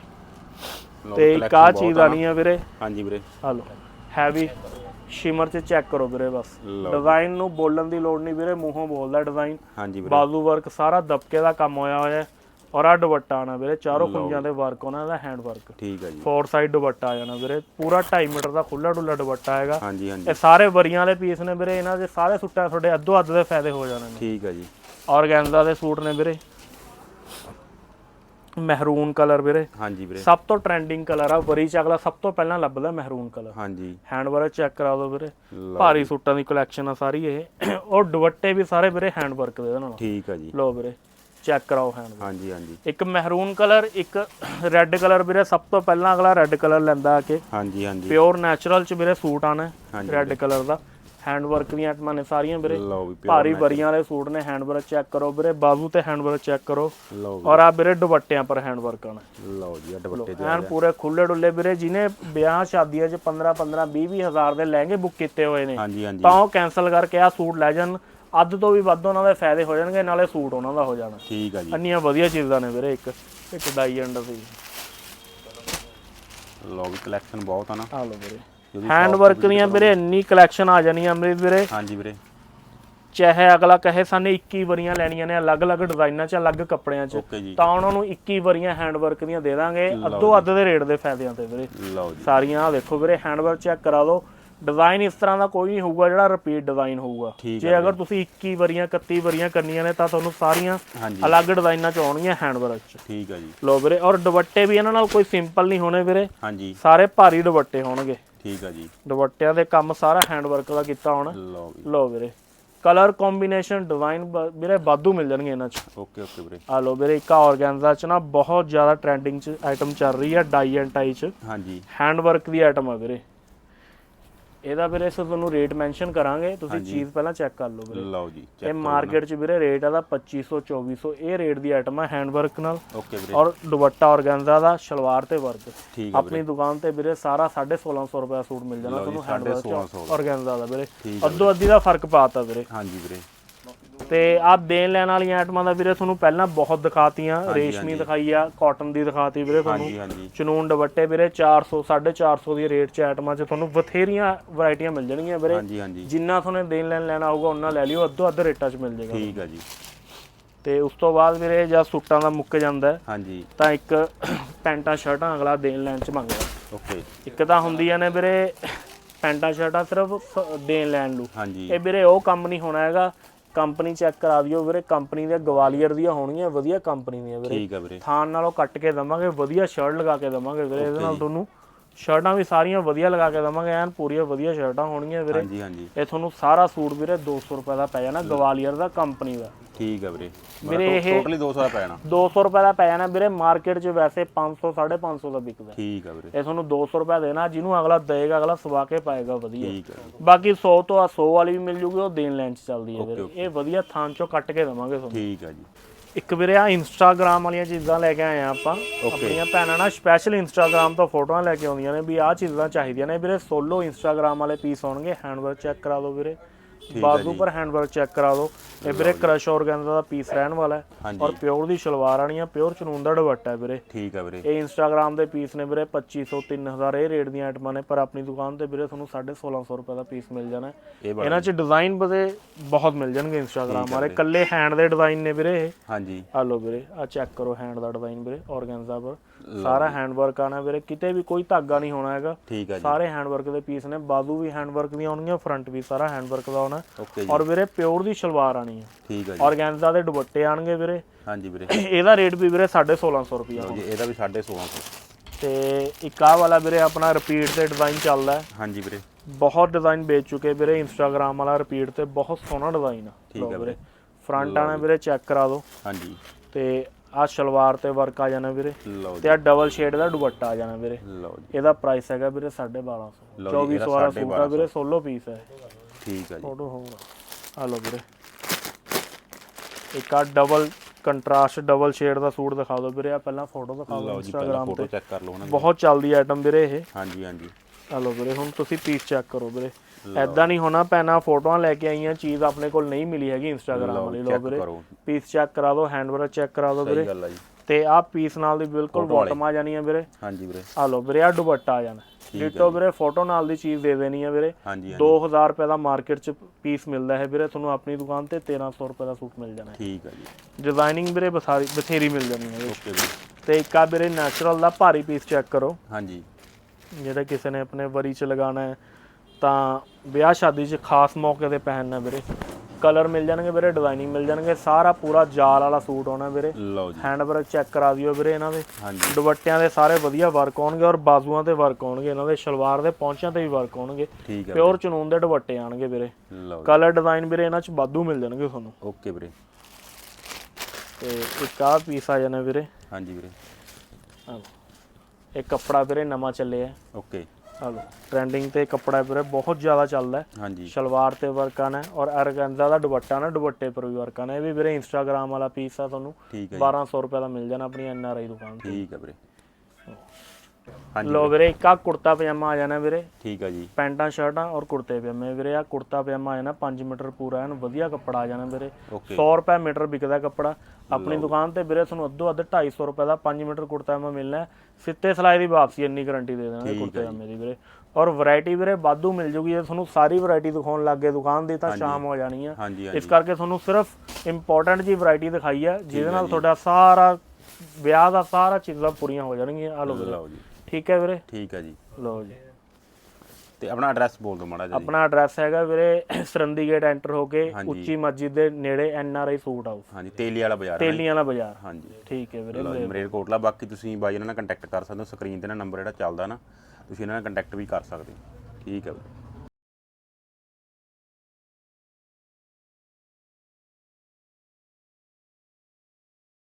ਲਓ ਤੇ ਇੱਕ ਚੀਜ਼ ਆ ਨਾ। ਆਣੀ ਆ ਵੀਰੇ। ਹਾਂਜੀ ਵੀਰੇ। ਹਲੋ ਹੈਵੀ ਸ਼ਿਮਰ 'ਚ ਚੈੱਕ ਕਰੋ ਵੀਰੇ ਬਸ। ਲਓ। ਡਿਜ਼ਾਈਨ ਨੂੰ ਬੋਲਣ ਦੀ ਲੋੜ ਨਹੀਂ ਵੀਰੇ ਮੂੰਹੋਂ ਬੋਲਦਾ ਡਿਜ਼ਾਈਨ ਹਾਂਜੀ ਵੀਰੇ। ਬਾਜ਼ੂ ਵਰਕ ਸਾਰਾ ਦਬਕੇ ਦਾ ਕੰਮ ਹੋਇਆ ਹੋਇਆ ਹੈ। ਔਰ ਆ ਦੁਪੱਟਾ ਆਣਾ ਵੀਰੇ ਚਾਰੋਂ ਖੁੰਝਾਂ ਦੇ ਵਰਕ ਉਹਨਾਂ ਦਾ ਹੈਂਡ ਵਰਕ ਠੀਕ ਆ ਜੀ। ਫੋਰ ਸਾਈਡ ਦੁਪੱਟਾ ਆ ਜਾਣਾ ਵੀਰੇ ਪੂਰਾ 2.5 ਮੀਟਰ ਦਾ ਖੁੱਲਾ ਡੁੱਲਾ ਦੁਪੱਟਾ ਹੈਗਾ ਹਾਂਜੀ ਹਾਂਜੀ। ਇਹ ਸਾਰੇ ਵਰੀਆਂ ਵਾਲੇ ਪੀਸ ਨੇ ਵੀਰੇ ਇਹਨਾਂ ਦੇ ਸਾਰੇ ਸੂਟਾਂ ਤੁਹਾਡੇ ਅੱਧੋ ਅੱਧ ਦੇ ਫਾਇਦੇ ਹੋ ਜਾਣੇ ਨੇ। ਠੀਕ ਆ ਜੀ। ਔਰਗੈਂਜ਼ਾ ਦੇ ਸੂਟ ਨੇ ਵੀਰੇ। ਮਹਿਰੂਨ ਕਲਰ ਵੀਰੇ। ਹਾਂਜੀ ਵੀਰੇ। ਸਭ ਤੋਂ ਟ੍ਰੈਂਡਿੰਗ ਕਲਰ ਆ ਵਰੀ ਚ ਅਗਲਾ ਸਭ ਤੋਂ ਪਹਿਲਾਂ ਲੱਭਦਾ ਮਹਿਰੂਨ ਕਲਰ ਹਾਂਜੀ। ਹੈਂਡ ਵਰਕ ਚੈੱਕ ਕਰਾ ਦਿਓ ਵੀਰੇ। ਲਓ ਭਾਰੀ ਸੂਟਾਂ ਦੀ ਕਲੈਕਸ਼ਨ ਆ ਸਾਰੀ ਇਹ। ਔਰ ਦੁਪੱਟੇ ਵੀ ਸਾਰੇ ਵੀਰੇ ਹੈਂਡ ਵਰਕ ਦੇ ਨਾਲ। ਠੀਕ ਆ ਜੀ। ਲੋ ਵੀਰੇ। ਚੈੱਕ ਕਰਾਓ ਹੈਂਡ ਹਾਂਜੀ ਹਾਂਜੀ। ਇੱਕ ਮਹਿਰੂਨ ਕਲਰ ਇੱਕ ਰੈੱਡ ਕਲਰ ਵੀਰੇ ਸਭ ਤੋਂ ਪਹਿਲਾਂ ਅਗਲਾ ਰੈੱਡ ਕਲਰ ਲੈਂਦਾ ਆ ਕੇ। ਹਾਂਜੀ ਹਾਂਜੀ। ਪਿਓਰ ਨੈਚੁਰਲ ਚ ਵੀਰੇ ਸੂਟ ਆਣਾ ਰੈੱਡ ਕਲਰ ਦਾ। ਹੈਂਡ ਵਰਕ ਦੀਆਂ ਆਈਟਮਾਂ ਨੇ ਸਾਰੀਆਂ ਵੀਰੇ। ਲਓ ਵੀ ਭਾਰੀ ਵਰੀਆਂ ਵਾਲੇ ਸੂਟ ਨੇ ਹੈਂਡ ਵਰਕ ਚੈੱਕ ਕਰੋ ਵੀਰੇ। ਬਾਜ਼ੂ ਤੇ ਹੈਂਡ ਵਰਕ ਚੈੱਕ ਕਰੋ। ਲਓ ਔਰ ਆ ਵੀਰੇ ਦੁਪੱਟਿਆਂ ਪਰ ਹੈਂਡ ਵਰਕ ਆਣਾ। ਲਓ ਜੀ ਆ ਦੁਪੱਟੇ ਤੇ ਐਨ ਪੂਰੇ ਖੁੱਲੇ ਡੁੱਲੇ ਵੀਰੇ ਜਿਹਨੇ ਵਿਆਹ ਸ਼ਾਦੀਆਂ 'ਚ 15 15 20 20 ਹਜ਼ਾਰ ਦੇ ਲਹਿੰਗੇ ਬੁੱਕ ਕੀਤੇ ਹੋਏ ਨੇ। ਤਾਂ ਉਹ ਕੈਨਸਲ ਕਰਕੇ ਆ ਸੂਟ ਲੈ ਜਾਣ। ਅੱਧ ਤੋਂ ਵੀ ਵੱਧ ਉਹਨਾਂ ਦੇ ਫਾਇਦੇ ਹੋ ਜਾਣਗੇ ਨਾਲੇ ਸੂਟ ਉਹਨਾਂ ਦਾ ਹੋ ਜਾਣਾ। ਠੀਕ ਆ ਜੀ। ਅੰਨੀਆਂ ਵਧੀਆ ਚੀਜ਼ਾਂ ਨੇ ਵੀਰੇ ਇੱਕ ਇੱਕ ਡਾਈ ਅੰਡਰ ਸੀ। ਲਓ ਵੀ ਕਲੈਕਸ਼ਨ ਬਹੁਤ ਆ ਨਾ। ਆ ਲਓ ਵੀਰੇ। ਹੈਂਡ ਵਰਕ ਦੀਆਂ। ਵੀਰੇ ਇੰਨੀ ਕਲੈਕਸ਼ਨ ਆ ਜਾਣੀ ਅੰਮ੍ਰਿਤ ਵੀਰੇ। ਹਾਂਜੀ ਵੀਰੇ। ਚਾਹੇ ਅਗਲਾ ਕਹੇ ਸਾਨੇ 21 ਵਰੀਆਂ ਲੈਣੀਆਂ ਨੇ ਅਲੱਗ-ਅਲੱਗ ਡਿਜ਼ਾਈਨਾਂ 'ਚ ਅਲੱਗ ਕੱਪੜਿਆਂ 'ਚ। ਤਾਂ ਉਹਨਾਂ ਨੂੰ 21 ਵਰੀਆਂ ਹੈਂਡ ਵਰਕ ਦੀਆਂ ਦੇ ਦਾਂਗੇ। ਅੱਧੋ ਅੱਧ ਦੇ ਰੇਟ ਦੇ ਫਾਇਦਿਆਂ ਤੇ ਵੀਰੇ। ਲਓ ਜੀ। ਸਾਰੀਆਂ ਆਹ ਦੇਖੋ ਵੀਰੇ ਹੈਂਡ ਵਰਕ ਚੈੱਕ ਕਰਾ ਦਿਓ ਡਿਜ਼ਾਈਨ ਇਸ ਤਰ੍ਹਾਂ ਦਾ ਕੋਈ ਨਹੀਂ ਹੋਊਗਾ ਜਿਹੜਾ ਰਿਪੀਟ ਡਿਜ਼ਾਈਨ ਹੋਊਗਾ। ਜੇ ਅਗਰ ਤੁਸੀਂ 21 ਵਰੀਆਂ 31 ਵਰੀਆਂ ਕਰਨੀਆਂ ਨੇ ਤਾਂ ਤੁਹਾਨੂੰ ਸਾਰੀਆਂ ਅਲੱਗ ਡਿਜ਼ਾਈਨਾਂ ਚ ਆਉਣਗੀਆਂ ਹੈਂਡ ਵਰਕ ਚ। ਠੀਕ ਆ ਜੀ। ਲੋ ਵੀਰੇ ਔਰ ਦੁਪੱਟੇ ਵੀ ਇਹਨਾਂ ਨਾਲ ਕੋਈ ਸਿੰਪਲ ਨਹੀਂ ਹੋਣੇ ਵੀਰੇ। ਹਾਂਜੀ। ਸਾਰੇ ਭਾਰੀ ਦੁਪੱਟੇ ਹੋਣਗੇ। ਠੀਕ ਆ ਜੀ। ਦੁਪੱਟਿਆਂ ਦੇ ਕੰਮ ਸਾਰਾ ਹੈਂਡ ਵਰਕ ਦਾ ਕੀਤਾ ਹੋਣਾ। ਲੋ ਵੀਰੇ ਕਲਰ ਕੰਬੀਨੇਸ਼ਨ ਡਿਜ਼ਾਈਨ ਵੀਰੇ ਬਾਦੂ ਮਿਲ ਜਾਣਗੇ ਇਹਨਾਂ ਚ। ਓਕੇ ਓਕੇ ਵੀਰੇ। ਆ ਲੋ ਵੀਰੇ ਇੱਕ ਆਰਗੈਂਜ਼ਾ ਚ ਨਾ ਬਹੁਤ ਜ਼ਿਆਦਾ ਟ੍ਰੈਂਡਿੰਗ ਚ ਆਈਟਮ ਚੱਲ ਰਹੀ ਹੈ ਡਾਈ ਐਂਡ ਟਾਈ ਚ। ਹਾਂਜੀ। ਹੈਂਡ ਵਰਕ ਦੀ ਆਈਟਮ ਆ ਵੀਰੇ। ਇਹਦਾ ਵੀਰੇ ਸਰ ਤੁਹਾਨੂੰ ਰੇਟ ਮੈਂਸ਼ਨ ਕਰਾਂਗੇ ਤੁਸੀਂ ਚੀਜ਼ ਪਹਿਲਾਂ ਚੈੱਕ ਕਰ ਲਓ ਵੀਰੇ। ਲਓ ਜੀ ਇਹ ਮਾਰਕੀਟ 'ਚ ਵੀਰੇ ਰੇਟ ਆਦਾ 2500 2400 ਇਹ ਰੇਟ ਦੀ ਆਈਟਮ ਹੈ ਹੈਂਡ ਵਰਕ ਨਾਲ। ਓਕੇ ਵੀਰੇ। ਔਰ ਦੁਪੱਟਾ ਔਰਗੈਂਜ਼ਾ ਦਾ ਸ਼ਲਵਾਰ ਤੇ ਵਰਕ ਆਪਣੀ ਦੁਕਾਨ ਤੇ ਵੀਰੇ ਸਾਰਾ 1650 ਰੁਪਏ ਸੂਟ ਮਿਲ ਜਾਣਾ ਤੁਹਾਨੂੰ ਹੈਂਡ ਵਰਕ 1650 ਔਰਗੈਂਜ਼ਾ ਦਾ ਵੀਰੇ। ਅੱਧੋ ਅੱਧੀ ਦਾ ਫ਼ਰਕ ਪਾਤਾ ਵੀਰੇ। ਹਾਂਜੀ ਵੀਰੇ। ਤੇ ਆਹ ਦੇਣ ਲੈਣ ਵਾਲੀਆਂ ਆਈਟਮਾਂ ਦਾ ਵੀਰੇ ਤੁਹਾਨੂੰ ਪਹਿਲਾਂ ਬਹੁਤ ਦਿਖਾਤੀਆਂ ਰੇਸ਼ਮੀ ਦਿਖਾਈ ਆ ਕਾਟਨ ਦੀ ਦਿਖਾਤੀ ਵੀਰੇ ਤੁਹਾਨੂੰ। ਚਨੂਨ ਦੁਪੱਟੇ ਵੀਰੇ 400 450 ਦੀ ਰੇਟ 'ਚ ਆਈਟਮਾਂ 'ਚ ਤੁਹਾਨੂੰ ਬਥੇਰੀਆਂ ਵੈਰਾਈਟੀਆਂ ਮਿਲ ਜਾਣਗੀਆਂ ਵੀਰੇ। ਜਿੰਨਾ ਤੁਹਾਨੂੰ ਦੇਣ ਲੈਣ ਲੈਣਾ ਹੋਊਗਾ ਉਹਨਾਂ ਲੈ ਲਿਓ ਅੱਧੋ ਅੱਧ ਰੇਟਾਂ 'ਚ ਮਿਲ ਜਾਏਗਾ। ਠੀਕ ਆ ਜੀ। ਤੇ ਉਸ ਤੋਂ ਬਾਅਦ ਵੀਰੇ ਜਦ ਸੂਟਾਂ ਦਾ ਮੁੱਕ ਜਾਂਦਾ ਹੈ, ਹਾਂਜੀ। ਤਾਂ ਇੱਕ ਪੈਂਟਾਂ ਸ਼ਰਟਾਂ ਅਗਲਾ ਦੇਣ ਲੈਣ 'ਚ ਮੰਗਦਾ ਓਕੇ। ਇੱਕ ਤਾਂ ਹੁੰਦੀਆਂ ਨੇ ਵੀਰੇ ਪੈਂਟਾਂ ਸ਼ਰਟਾਂ ਸਿਰਫ ਦੇਣ ਲੈਣ ਨੂੰ। ਹਾਂਜੀ। ਇਹ ਵੀਰੇ ਉਹ ਕੰਮ ਨਹੀਂ ਹੋਣਾ ਹੈਗਾ ਕੰਪਨੀ ਚੈੱਕ ਕਰਾ ਦਿਓ ਵੀਰੇ ਕੰਪਨੀ ਦੀਆਂ ਗਵਾਲੀਅਰ ਦੀਆਂ ਹੋਣਗੀਆਂ ਵਧੀਆ ਕੰਪਨੀ ਦੀਆਂ ਵੀਰੇ। ਠੀਕ ਆ ਵੀਰੇ। ਥਾਨ ਨਾਲੋਂ ਕੱਟ ਕੇ ਦਵਾਂਗੇ ਵਧੀਆ ਸ਼ਰਟ ਲਗਾ ਕੇ ਦਵਾਂਗੇ ਵੀਰੇ ਇਹਦੇ ਨਾਲ ਤੁਹਾਨੂੰ ਸ਼ਰਟਾਂ ਵੀ ਸਾਰੀਆਂ ਵਧੀਆ ਲਗਾ ਕੇ ਦਵਾਂਗੇ ਐਨ ਪੂਰੀਆਂ ਵਧੀਆ ਸ਼ਰਟਾਂ ਹੋਣਗੀਆਂ ਵੀਰੇ। ਹਾਂਜੀ ਹਾਂਜੀ। ਇਹ ਤੁਹਾਨੂੰ ਸਾਰਾ ਸੂਟ ਵੀਰੇ 200 ਰੁਪਏ ਦਾ ਪੈ ਜਾਣਾ ਗਵਾਲੀਅਰ ਦਾ ਕੰਪਨੀ ਦਾ। ਠੀਕ ਆ ਵੀਰੇ। ਵੀਰੇ ਇਹ- ਟੋਟਲੀ 200 ਦਾ ਪੈਣਾ 200 ਰੁਪਏ ਦਾ ਪੈ ਜਾਣਾ ਵੀਰੇ ਮਾਰਕੀਟ 'ਚ ਵੈਸੇ 500 550 ਦਾ ਵਿਕਦਾ। ਠੀਕ ਆ ਵੀਰੇ। ਇਹ ਤੁਹਾਨੂੰ 200 ਰੁਪਏ ਦੇਣਾ ਜਿਹਨੂੰ ਅਗਲਾ ਦੇਗਾ ਅਗਲਾ ਸਵਾ ਕੇ ਪਾਏਗਾ ਵਧੀਆ। ਠੀਕ ਆ ਬਾਕੀ 100 ਤੋਂ ਆ 100 ਵਾਲੀ ਵੀ ਮਿਲ ਜੂਗੀ ਉਹ ਦੇਣ ਲੈਣ 'ਚ ਚੱਲਦੀ ਹੈ ਵੀਰੇ। ਇਹ ਵਧੀਆ ਥਾਂ 'ਚੋਂ ਕੱਟ ਕੇ ਦਵਾਂਗੇ ਤੁਹਾਨੂੰ। ਠੀਕ ਆ ਜੀ। ਇੱਕ ਵੀਰੇ ਆ ਇੰਸਟਾਗ੍ਰam ਵਾਲੀਆਂ ਚੀਜ਼ਾਂ ਲੈ ਕੇ ਆਏ ਆ ਆਪਾਂ। ਆਪਣੀਆਂ ਭੈਣਾਂ ਨਾਲ ਸਪੈਸ਼ਲ ਇੰਸਟਾਗ੍ਰam ਤੋਂ ਫੋਟੋਆਂ ਲੈ ਕੇ ਆਉਂਦੀਆਂ ਨੇ ਵੀ ਆਹ ਚੀਜ਼ਾਂ ਚਾਹੀਦੀਆਂ ਨੇ। ਵੀਰੇ ਸੋਲੋ ਇੰਸਟਾਗ੍ਰam ਵਾਲੇ ਪੀਸ ਹੋਣਗੇ ਹੈਂਡਵਰਕ ਚੈੱਕ ਕਰਾ ਦਿਓ ਵੀਰੇ। ਬਾਜ਼ੂ ਪਰ ਹੈਂਡਵਰਕ ਚੈੱਕ ਕਰਾ ਦਿਓ। ਇਹ ਵੀਰੇ ਕ੍ਰਸ਼ ਆਰਗੈਂਜ਼ਾ ਦਾ ਪੀਸ ਰਹਿਣ ਵਾਲਾ ਹੈ ਔਰ ਪਿਓਰ ਦੀ ਸ਼ਲਵਾਰ ਆਣੀ ਆ ਪਿਓਰ ਚਨੂਨ ਦਾ ਦੁਪੱਟਾ ਹੈ ਵੀਰੇ। ਠੀਕ ਆ ਵੀਰੇ। ਇਹ ਇੰਸਟਾਗ੍ਰam ਦੇ ਪੀਸ ਨੇ ਵੀਰੇ 2500 3000 ਇਹ ਰੇਟ ਦੀਆਂ ਆਈਟਮਾਂ ਨੇ ਪਰ ਆਪਣੀ ਦੁਕਾਨ ਤੇ ਵੀਰੇ ਤੁਹਾਨੂੰ 1650 ਰੁਪਏ ਦਾ ਪੀਸ ਮਿਲ ਜਾਣਾ ਹੈ। ਇਹਨਾਂ 'ਚ ਡਿਜ਼ਾਈਨ ਬਦੇ ਬਹੁਤ ਮਿਲ ਜਾਣਗੇ ਇੰਸਟਾਗ੍ਰam ਵਾਲੇ। ਕੱਲੇ ਹੈਂਡ ਦੇ ਡਿਜ਼ਾਈਨ ਨੇ ਵੀਰੇ ਇਹ। ਹਾਂਜੀ। ਆ ਲਓ ਵੀਰੇ ਆ ਚੈੱਕ ਕਰੋ ਹੈਂਡ ਦਾ ਡਿਜ਼ਾਈਨ ਵੀਰੇ ਆਰਗੈਂਜ਼ਾ ਪਰ। ਸਾਰਾ ਹੈਂਡ ਵਰਕ ਆਣਾ ਵੀਰੇ ਕਿਤੇ ਵੀ ਕੋਈ ਧਾਗਾ ਨਹੀਂ ਹੋਣਾ ਹੈਗਾ। ਠੀਕ ਆ ਜੀ। ਸਾਰੇ ਹੈਂਡ ਵਰਕ ਦੇ ਪੀਸ ਨੇ ਬਾਜ਼ੂ ਵੀ ਹੈਂਡ ਵਰਕ ਦੀਆਂ ਆਉਣਗੀਆਂ ਫਰੰਟ ਵੀ ਸਾਰਾ ਹੈਂਡ ਵਰਕ ਦਾ ਆਉਣਾ ਔਰ ਵੀਰੇ ਪਿਓਰ ਦੀ ਸ਼ਲਵਾਰ ਆਣੀ ਹੈ ਠੀਕ ਆ ਜੀ। ਆਰਗੈਂਜ਼ਾ ਦੇ ਦੁਪੱਟੇ ਆਣਗੇ ਵੀਰੇ। ਹਾਂਜੀ ਵੀਰੇ। *coughs* ਇਹਦਾ ਰੇਟ ਵੀ ਵੀਰੇ 1650 ਰੁਪਏ ਲਓ ਜੀ ਇਹਦਾ ਵੀ 1650 ਤੇ ਇੱਕ ਆਹ ਵਾਲਾ ਵੀਰੇ ਆਪਣਾ ਰਿਪੀਟ ਤੇ ਡਿਜ਼ਾਈਨ ਚੱਲਦਾ ਹੈ। ਹਾਂਜੀ ਵੀਰੇ। ਬਹੁਤ ਡਿਜ਼ਾਈਨ ਵੇਚ ਚੁੱਕੇ ਵੀਰੇ ਇੰਸਟਾਗ੍ਰam ਵਾਲਾ ਰਿਪੀਟ ਤੇ ਬਹੁਤ ਸੋਹਣਾ ਡਿਜ਼ਾਈਨ ਆ। ਠੀਕ ਆ ਵੀਰੇ। ਫਰੰਟ ਆਣਾ ਵੀਰੇ ਚੈੱਕ ਕਰਾ ਦਿਓ। ਹਾਂਜੀ। ਤੇ ਆ ਸ਼ਲਵਾਰ ਤੇ ਵਰਕ ਆ ਜਾਣਾ ਵੀਰੇ। ਲਓ ਤੇ ਆ ਡਬਲ ਸ਼ੇਡ ਦਾ ਦੁਪੱਟਾ ਆ ਜਾਣਾ ਵੀਰੇ। ਲਓ ਜੀ। ਇਹਦਾ ਪ੍ਰਾਈਸ ਹੈਗਾ ਵੀਰੇ 1250 ਲਓ ਜੀ, 2400 ਇਹਦਾ ਵਾਲਾ ਸੂਟ ਆ ਵੀਰੇ 16 ਪੀਸ ਹੈ। ਠੀਕ ਆ ਜੀ। ਫੋਟੋ ਹੋਊਗਾ। ਆ ਲਓ ਵੀਰੇ। ਇੱਕ ਆ ਡਬਲ ਕੰਟਰਾਸਟ ਡਬਲ ਸ਼ੇਡ ਦਾ ਸੂਟ ਦਿਖਾ ਦਿਓ ਵੀਰੇ ਆ ਪਹਿਲਾਂ ਫੋਟੋ ਦਿਖਾ ਦਿਓ ਇੰਸਟਾਗ੍ਰam ਫੋਟੋ ਤੇ। ਚੈੱਕ ਕਰ ਲਓ ਨਾ ਬਹੁਤ ਚੱਲਦੀ ਆਈਟਮ ਵੀਰੇ ਇਹ। ਹਾਂਜੀ ਹਾਂਜੀ। ਆ ਲਓ ਵੀਰੇ ਹੁਣ ਤੁਸੀਂ ਪੀਸ ਚੈੱਕ ਕਰੋ ਵੀਰੇ। ਐਦਾਂ ਨਹੀਂ ਹੋਣਾ ਪੈਣਾ ਫੋਟੋਆਂ ਲੈ ਕੇ ਆਈਆਂ ਚੀਜ਼ ਆਪਣੇ ਕੋਲ ਨਹੀਂ ਮਿਲੀ ਹੈਗੀ ਇੰਸਟਾਗ੍ਰam ਵਾਲੀ ਚੈੱਕ ਵੀਰੇ। ਪੀਸ ਚੈੱਕ ਕਰਾ ਦਿਓ ਹੈਂਡਵਰਕ ਚੈੱਕ ਕਰਾ ਦਿਓ ਵੀਰੇ। ਸਹੀ ਗੱਲ ਆ ਜੀ। ਤੇ ਆਹ ਪੀਸ ਨਾਲ ਦੀ ਬਿਲਕੁਲ ਬਾਟਮ ਆ ਜਾਣੀ ਹੈ ਵੀਰੇ। ਹਾਂਜੀ ਵੀਰੇ। ਆ ਲਓ ਵੀਰੇ ਆ ਦੁਪੱਟਾ ਆ ਜਾਣਾ। ਡਿਟੋ ਵੀਰੇ ਫੋਟੋ ਨਾਲ ਦੀ ਚੀਜ਼ ਦੇ ਦੇਣੀ ਹੈ ਵੀਰੇ। ਹਾਂਜੀ ਹਾਂਜੀ। 2000 ਰੁਪਏ ਦਾ ਮਾਰਕੀਟ 'ਚ ਪੀਸ ਮਿਲਦਾ ਹੈ ਵੀਰੇ ਤੁਹਾਨੂੰ ਆਪਣੀ ਦੁਕਾਨ ਤੇ 1300 ਰੁਪਏ ਦਾ ਸੂਟ ਮਿਲ ਜਾਣਾ ਹੈ। ਠੀਕ ਆ ਜੀ। ਡਿਜ਼ਾਈਨਿੰਗ ਵੀਰੇ ਬਸਾਰੀ ਬਥੇਰੀ ਮਿਲ ਜਾਣੀ ਹੈ। ਓਕੇ ਵੀਰੇ। ਤੇ ਇੱਕ ਆ ਵੀਰੇ ਨੈਚੁਰਲ ਦਾ ਭਾਰੀ ਪੀਸ ਚੈੱਕ ਕਰੋ। ਹਾਂਜੀ। ਜਿਹੜਾ ਕਿਸੇ ਨੇ ਆਪਣੇ ਵਰੀ 'ਚ ਲਗਾਉਣਾ ਹੈ। ਤਾਂ ਵਿਆਹ ਸ਼ਾਦੀ 'ਚ ਖਾਸ ਮੌਕੇ ਤੇ ਪਹਿਨਣਾ ਵੀਰੇ। ਕਲਰ ਮਿਲ ਜਾਣਗੇ ਵੀਰੇ ਡਿਜ਼ਾਈਨਿੰਗ ਮਿਲ ਜਾਣਗੇ ਸਾਰਾ ਪੂਰਾ ਜਾਲ ਵਾਲਾ ਸੂਟ ਹੋਣਾ ਵੀਰੇ। ਲਓ ਜੀ। ਹੈਂਡ ਵਰਕ ਚੈੱਕ ਕਰਾ ਦਿਓ ਵੀਰੇ ਇਹਨਾਂ ਦੇ। ਹਾਂਜੀ। ਦੁਪੱਟਿਆਂ ਦੇ ਸਾਰੇ ਵਧੀਆ ਵਰਕ ਆਉਣਗੇ ਔਰ ਬਾਜ਼ੂਆਂ ਤੇ ਵਰਕ ਆਉਣਗੇ ਇਹਨਾਂ ਦੇ ਸ਼ਲਵਾਰ ਦੇ ਪੌਂਚਿਆਂ ਤੇ ਵੀ ਵਰਕ ਆਉਣਗੇ। ਠੀਕ ਆ ਪਿਓਰ ਚਨੂਨ ਦੇ ਦੁਪੱਟੇ ਆਣਗੇ ਵੀਰੇ। ਲਓ ਕਲਰ ਡਿਜ਼ਾਈਨ ਵੀਰੇ ਇਹਨਾਂ 'ਚ ਵਾਧੂ ਮਿਲ ਜਾਣਗੇ ਤੁਹਾਨੂੰ। ਓਕੇ ਵੀਰੇ। ਤੇ ਇੱਕ ਆਹ ਪੀਸ ਆ ਜਾਣਾ ਵੀਰੇ। ਹਾਂਜੀ ਵੀਰੇ। ਆਹ ਲਓ। ਇਹ ਕੱਪੜਾ ਵੀਰੇ ਨਵਾਂ ਚੱਲਿਆ। ਓਕੇ। ਲਓ ਟ੍ਰੈਂਡਿੰਗ ਤੇ ਕੱਪੜਾ ਵੀਰੇ ਬਹੁਤ ਜ਼ਿਆਦਾ ਚੱਲਦਾ ਹੈ। ਹਾਂਜੀ। ਸ਼ਲਵਾਰ ਤੇ ਵਰਕ ਆਣਾ ਹੈ ਔਰ ਅਰਗੰਜ਼ਾ ਦਾ ਦੁਪੱਟਾ ਨਾ ਦੁਪੱਟੇ ਪਰ ਵੀ ਵਰਕ ਆਣਾ ਇਹ ਵੀ ਵੀਰੇ ਇੰਸਟਾਗ੍ਰam ਵਾਲਾ ਪੀਸ ਆ ਤੁਹਾਨੂੰ ਠੀਕ ਆ ਜੀ। 1200 ਰੁਪਏ ਦਾ ਮਿਲ ਜਾਣਾ ਆਪਣੀ ਐਨ ਆਰ ਆਈ ਦੁਕਾਨ ਤੇ। ਠੀਕ ਆ ਵੀਰੇ। ਲੋ ਵੀਰੇ ਇੱਕ ਆ ਕੁੜਤਾ ਪਜਾਮਾ ਆ ਜਾਣਾ ਵੀਰੇ। ਠੀਕ ਆ ਜੀ। ਪੈਂਟਾਂ ਸ਼ਰਟਾਂ ਔਰ ਕੁੜਤੇ ਪਜਾਮੇ। ਵੀਰੇ ਆ ਕੁੜਤਾ ਪਜਾਮਾ ਆ ਜਾਣਾ 5 ਮੀਟਰ ਪੂਰਾ ਐਨ ਵਧੀਆ ਕੱਪੜਾ ਆ ਜਾਣਾ ਵੀਰੇ। ਓਕੇ। 100 ਰੁਪਏ ਮੀਟਰ ਵਿਕਦਾ ਕੱਪੜਾ। ਆਪਣੀ ਦੁਕਾਨ ਤੇ ਵੀਰੇ ਤੁਹਾਨੂੰ ਅੱਧੋ ਅੱਧ 250 ਰੁਪਏ ਦਾ 5 ਮੀਟਰ ਕੁੜਤਾ ਪਜਾਮਾ ਮਿਲਣਾ। ਸਿੱਤੇ ਸਿਲਾਈ ਦੀ ਵਾਪਸੀ ਇੰਨੀ ਗਾਰੰਟੀ ਦੇ ਦੇਣਗੇ ਕੁੜਤੇ ਪਜਾਮੇ ਦੀ ਵੀਰੇ। ਔਰ ਵੈਰਾਈਟੀ ਵੀਰੇ ਵਾਧੂ ਮਿਲ ਜੂਗੀ। ਜੇ ਤੁਹਾਨੂੰ ਸਾਰੀ ਵੈਰਾਈਟੀ ਦਿਖਾਉਣ ਲੱਗੇ ਦੁਕਾਨ ਦੀ ਤਾਂ ਸ਼ਾਮ ਹੋ ਜਾਣੀ ਆ। ਇਸ ਕਰਕੇ ਤੁਹਾਨੂੰ ਸਿਰਫ ਇੰਪੋਰਟੈਂਟ ਜੀ ਵੈਰਾਈਟੀ ਦਿਖਾਈ ਹੈ ਜਿਹਦੇ ਨਾਲ ਤੁਹਾਡਾ ਸਾਰਾ ਵਿਆਹ ਦਾ ਸਾਰਾ ਚੀਜ਼ਾਂ ਪੂਰੀਆਂ ਹੋ ਜਾਣਗੀਆਂ ਆ ਲਓ ਵੀਰੇ। ਲਓ ਜੀ। ਠੀਕ ਹੈ ਵੀਰੇ? ਠੀਕ ਆ ਜੀ। ਲਓ ਜੀ। ਤੇ ਆਪਣਾ ਐਡਰੈਸ ਬੋਲ ਦਿਓ ਮਾੜਾ ਜਿਹਾ ਜੀ। ਆਪਣਾ ਐਡਰੈਸ ਹੈਗਾ ਵੀਰੇ ਸਰੰਦੀ ਗੇਟ ਐਂਟਰ ਹੋ ਕੇ ਹਾਂਜੀ। ਉੱਚੀ ਮਸਜਿਦ ਦੇ ਨੇੜੇ N R I suit house ਹਾਂਜੀ ਤੇਲੀ ਵਾਲਾ ਬਾਜ਼ਾਰ ਹੈ ਨਾ ਜੀ? ਤੇਲੀਆਂ ਦਾ ਬਾਜ਼ਾਰ। ਹਾਂਜੀ। ਠੀਕ ਹੈ ਵੀਰੇ ਲਓ ਜੀ ਮਰੇਲਕੋਟਲਾ ਬਾਕੀ ਤੁਸੀਂ ਬਾਈ ਇਹਨਾਂ ਨਾਲ ਕੰਟੈਕਟ ਕਰ ਸਕਦੇ ਹੋ ਸਕਰੀਨ ਤੇ ਨਾ ਨੰਬਰ ਜਿਹੜਾ ਚੱਲਦਾ ਨਾ ਤੁਸੀਂ ਇਹਨਾਂ ਨਾਲ ਕੰਟੈਕਟ ਵੀ ਕਰ ਸਕਦੇ ਹੋ। ਠੀਕ ਹੈ ਵੀਰੇ।